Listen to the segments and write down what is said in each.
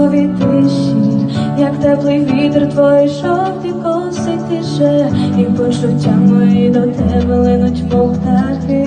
ранковій тиші, як теплий вітер твої шовти коси тише, і почуття мої до тебе линуть мов птахи.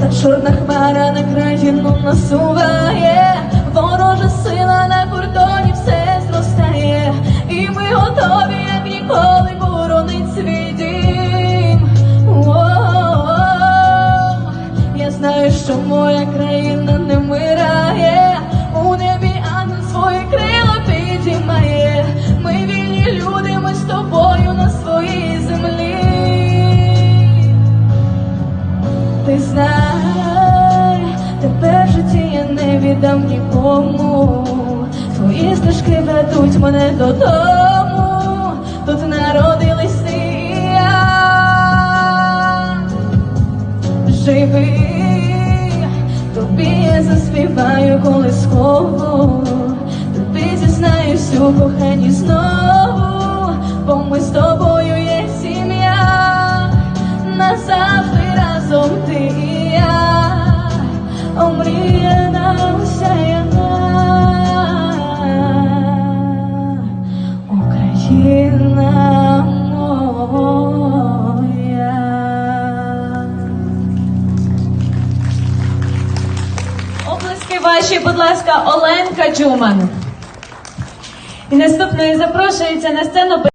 Та чорна хмара на країну насуває, ворожа сила на кордоні все зростає, і ми готові, як ніколи, боронить свій дім. О-о-о. Я знаю, що моя країна Тебе в житті я не віддам нікому. Твої стежки ведуть мене додому, тут народились ти і я. Живи, тобі я заспіваю колискову, Ваші, будь ласка, Оленка Джуман. І наступною запрошується на сцену